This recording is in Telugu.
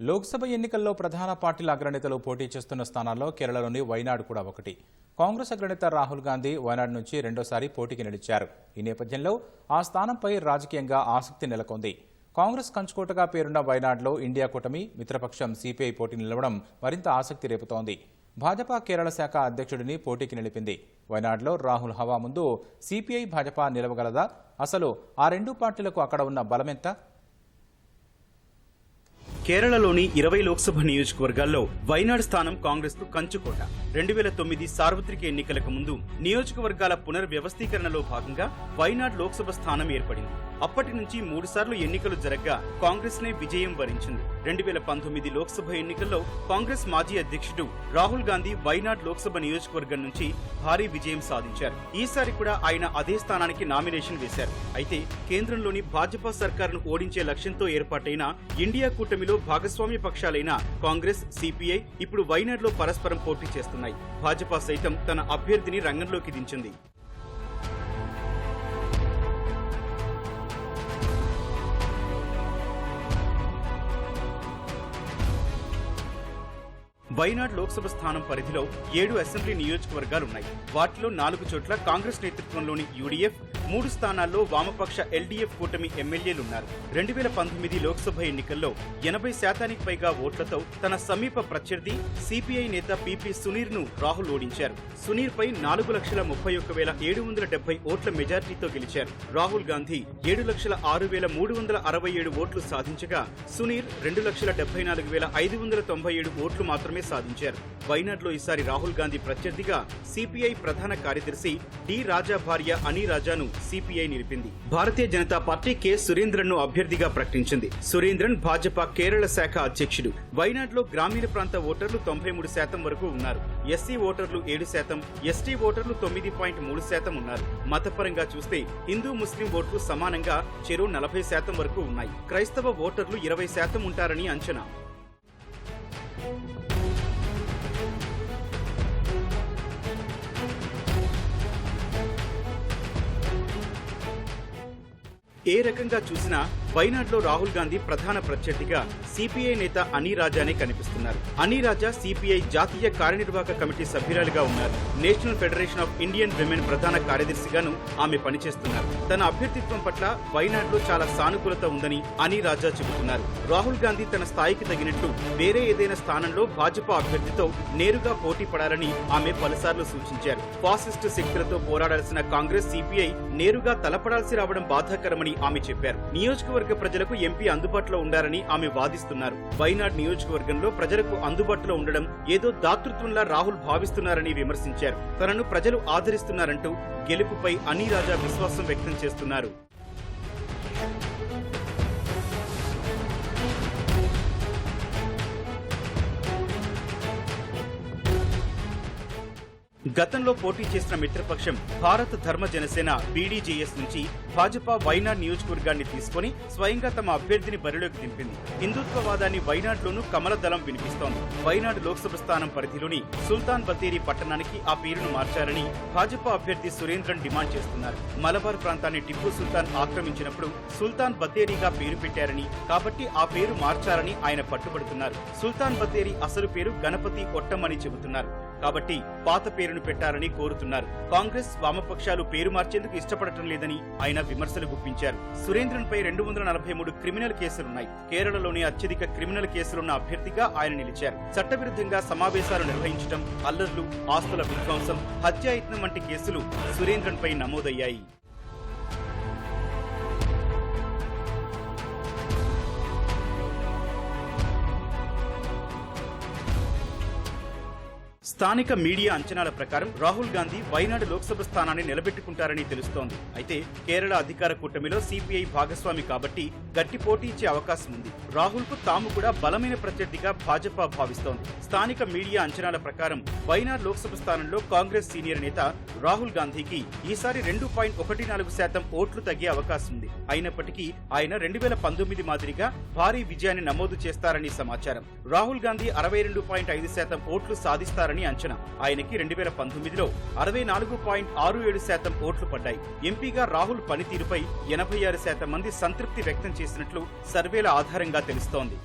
లోక్సభ ఎన్నికల్లో ప్రధాన పార్టీల అగ్రనేతలు పోటీ చేస్తున్న స్థానాల్లో కేరళలోని వైనాడ్ కూడా ఒకటి. కాంగ్రెస్ అగ్రనేత రాహుల్ గాంధీ వైనాడ్ నుంచి రెండోసారి పోటీకి నిలిచారు. ఈ నేపథ్యంలో ఆ స్థానంపై రాజకీయంగా ఆసక్తి నెలకొంది. కాంగ్రెస్ కంచుకోటగా పేరున్న వైనాడ్లో ఇండియా కూటమి మిత్రపక్షం సిపిఐ పోటీ నిలవడం మరింత ఆసక్తి రేపుతోంది. భాజపా కేరళ శాఖ అధ్యక్షుడిని పోటీకి నిలిపింది. వైనాడ్లో రాహుల్ హవా ముందు సిపిఐ భాజపా నిలవగలదా? అసలు ఆ రెండు పార్టీలకు అక్కడ ఉన్న బలమెంత? కేరళలోని ఇరవై లోక్సభ నియోజకవర్గాల్లో వైనాడ్ స్థానం కాంగ్రెస్కు కంచుకోట. రెండు వేల తొమ్మిది సార్వత్రిక ఎన్నికలకు ముందు నియోజకవర్గాల పునర్వ్యవస్థీకరణలో భాగంగా వైనాడ్ లోక్సభ స్థానం ఏర్పడింది. అప్పటి నుంచి మూడుసార్లు ఎన్నికలు జరగ్గా కాంగ్రెస్ నే విజయం వరించింది. రెండు వేల పంతొమ్మిది లోక్సభ ఎన్నికల్లో కాంగ్రెస్ మాజీ అధ్యక్షుడు రాహుల్ గాంధీ వైనాడ్ లోక్సభ నియోజకవర్గం నుంచి భారీ విజయం సాధించారు. ఈసారి కూడా ఆయన అదే స్థానానికి నామినేషన్ వేశారు. అయితే కేంద్రంలోని భాజపా సర్కారును ఓడించే లక్ష్యంతో ఏర్పాటైన ఇండియా కూటమిలో భాగస్వామ్య పక్షాలైన కాంగ్రెస్ సిపిఐ ఇప్పుడు వైనాడ్లో పరస్పరం పోటీ చేస్తున్నాయి. భాజపా సైతం తన అభ్యర్థిని రంగంలోకి దించింది. వైనాడ్ లోక్సభ స్థానం పరిధిలో ఏడు అసెంబ్లీ నియోజకవర్గాలున్నాయి. వాటిలో నాలుగు చోట్ల కాంగ్రెస్ నేతృత్వంలోని యూడీఎఫ్ మూడు స్థానాల్లో వామపక్ష ఎల్డీఎఫ్ కూటమి ఎమ్మెల్యేలున్నారు. రెండు వేల పంతొమ్మిది లోక్సభ ఎన్నికల్లో ఎనభై శాతానికి పైగా ఓట్లతో తన సమీప ప్రత్యర్థి సిపిఐ నేత పిపి సునీర్ను రాహుల్ ఓడించారు. సునీర్ పై నాలుగు లక్షల ముప్పై ఒక్క వేల ఏడు వందల డెబ్బై ఓట్ల మెజార్టీతో గెలిచారు. రాహుల్ గాంధీ ఏడు లక్షల ఆరు వేల మూడు వందల అరవై ఏడు ఓట్లు సాధించగా సునీర్ రెండు లక్షల డెబ్బై నాలుగు వేల ఐదు వందల తొంభై ఏడు ఓట్లు మాత్రమే సాధించారు. వైనాడ్లో ఈసారి రాహుల్ గాంధీ ప్రత్యర్థిగా సిపిఐ ప్రధాన కార్యదర్శి డి రాజా భార్య అని రాజాను CPI నిలిపింది. Bharatiya Janata party K. సురేంద్రన్ను అభ్యర్థిగా ప్రకటించింది. సురేంద్రన్ భాజపా కేరళ శాఖ అధ్యక్షుడు. వైనాడ్లో గ్రామీణ ప్రాంత ఓటర్లు తొంభై మూడు శాతం వరకు ఉన్నారు. ఎస్సీ ఓటర్లు ఏడు శాతం ఎస్టీ ఓటర్లు తొమ్మిది పాయింట్ మూడు శాతం ఉన్నారు. మతపరంగా చూస్తే హిందూ ముస్లిం ఓట్లు సమానంగా చెరువు నలభై శాతం వరకు ఉన్నాయి. క్రైస్తవ ఓటర్లు ఇరవై శాతం ఉంటారని అంచనా. ఏ రకంగా చూసినా వైనాడ్లో రాహుల్ గాంధీ ప్రధాన ప్రత్యర్థిగా సిపిఐ నేత అనీ రాజానే కనిపిస్తున్నారు. అనీ రాజా సిపిఐ జాతీయ కార్యనిర్వాహక కమిటీ సభ్యురాలిగా ఉన్నారు. National Federation of Indian Women ప్రధాన కార్యదర్శిగాను ఆమె పనిచేస్తున్నారు. తన అభ్యర్థిత్వం పట్ల వైనాడ్లో చాలా సానుకూలత ఉందని అనీ రాజా చెబుతున్నారు. రాహుల్ గాంధీ తన స్థాయికి తగినట్లు వేరే ఏదైనా స్థానంలో భాజపా అభ్యర్థితో నేరుగా పోటీ పడాలని ఆమె పలుసార్లు సూచించారు. ఫాసిస్టు శక్తులతో పోరాడాల్సిన కాంగ్రెస్ సిపిఐ నేరుగా తలపడాల్సి రావడం బాధాకరమని ఆమె చెప్పారు. నియోజకవర్గ ప్రజలకు ఎంపీ అందుబాటులో ఉండాలని ఆమె వాదిస్తున్నారు. వైనాడ్ నియోజకవర్గంలో ప్రజలకు అందుబాటులో ఉండడం ఏదో దాతృత్వంలా రాహుల్ భావిస్తున్నారని విమర్శించారు. తనను ప్రజలు ఆదరిస్తున్నారంటూ గెలుపుపై అనీ రాజా విశ్వాసం వ్యక్తం చేస్తున్నారు. గతంలో పోటీ చేసిన మిత్రపక్షం భారత ధర్మ జనసేన బీడీజేఎస్ నుంచి భాజపా వైనాడ్ నియోజకవర్గాన్ని తీసుకుని స్వయంగా తమ అభ్యర్థిని బరిలోకి దింపింది. హిందుత్వవాదాన్ని వైనాడ్లోనూ కమల దళం వినిపిస్తోంది. వైనాడ్ లోక్సభ స్థానం పరిధిలోని సుల్తాన్ బతేరి పట్టణానికి ఆ పేరును మార్చారని భాజపా అభ్యర్థి సురేంద్రన్ డిమాండ్ చేస్తున్నారు. మలబార్ ప్రాంతాన్ని టిప్పు సుల్తాన్ ఆక్రమించినప్పుడు సుల్తాన్ బతేరీగా పేరు పెట్టారని కాబట్టి ఆ పేరు మార్చారని ఆయన పట్టుబడుతున్నారు. సుల్తాన్ బతేరి అసలు పేరు గణపతి ఒట్టమని చెబుతున్నారు. కాబట్టి పాత పేరు పేరును పెట్టారని కోరుతున్నారు. కాంగ్రెస్ వామపక్షాలు పేరు మార్చేందుకు ఇష్టపడటం లేదని ఆయన విమర్శలు గుప్పించారు. సురేంద్రన్ పై రెండు వందల నలభై మూడు క్రిమినల్ కేసులున్నాయి. కేరళలోని అత్యధిక క్రిమినల్ కేసులున్న అభ్యర్థిగా ఆయన నిలిచారు. చట్టవిరుద్ధంగా సమావేశాలు నిర్వహించడం అల్లర్లు ఆస్తుల విధ్వంసం హత్యాయత్నం వంటి కేసులు సురేంద్రన్ పై నమోదయ్యాయి. స్థానిక మీడియా అంచనాల ప్రకారం రాహుల్ గాంధీ వైనాడు లోక్సభ స్థానాన్ని నిలబెట్టుకుంటారని తెలుస్తోంది. అయితే కేరళ అధికార కూటమిలో సిపిఐ భాగస్వామి కాబట్టి గట్టి పోటీ ఇచ్చే అవకాశం ఉంది. రాహుల్కు తాము కూడా బలమైన ప్రత్యర్థిగా భాజపా భావిస్తోంది. స్థానిక మీడియా అంచనాల ప్రకారం వైనాడు లోక్సభ స్థానంలో కాంగ్రెస్ సీనియర్ నేత రాహుల్ గాంధీకి ఈసారి రెండు పాయింట్ ఒకటి నాలుగు శాతం ఓట్లు తగ్గే అవకాశం ఉంది. అయినప్పటికీ ఆయన రెండు వేల పంతొమ్మిది మాదిరిగా భారీ విజయాన్ని నమోదు చేస్తారని సమాచారం. రాహుల్ గాంధీ అరవై రెండు పాయింట్ ఐదు శాతం ఓట్లు సాధిస్తారని అంచనా. ఆయనకి రెండు వేల పంతొమ్మిదిలో అరవై నాలుగు పాయింట్ ఆరు ఏడు శాతం ఓట్లు పడ్డాయి. ఎంపీగా రాహుల్ పనితీరుపై ఎనభై ఆరు శాతం మంది సంతృప్తి వ్యక్తం చేసినట్లు సర్వేల ఆధారంగా తెలుస్తోంది.